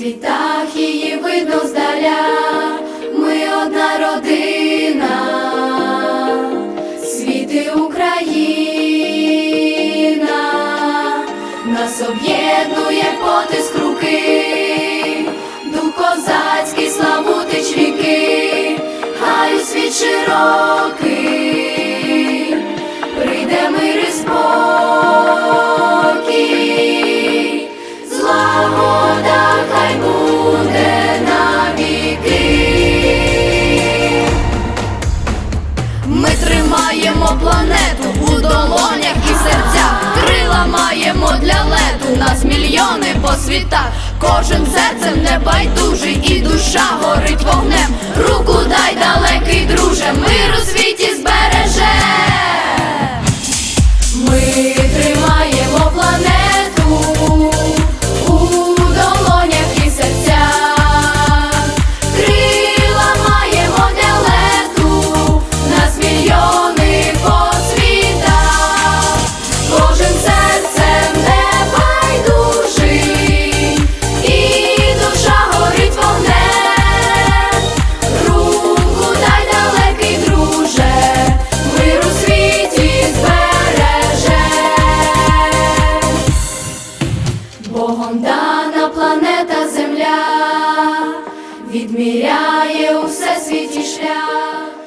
світах її видно здаля, ми одна родина, світи Україна, нас об'єднує потиск руки, дух козацький, славутич ріки, хай у світ широкий, хай буде навіки. Ми тримаємо планету у долонях і серцях, крила маємо для лету, нас мільйони по світах, кожен серцем небайдужий, і душа відміряє у всесвіті шлях.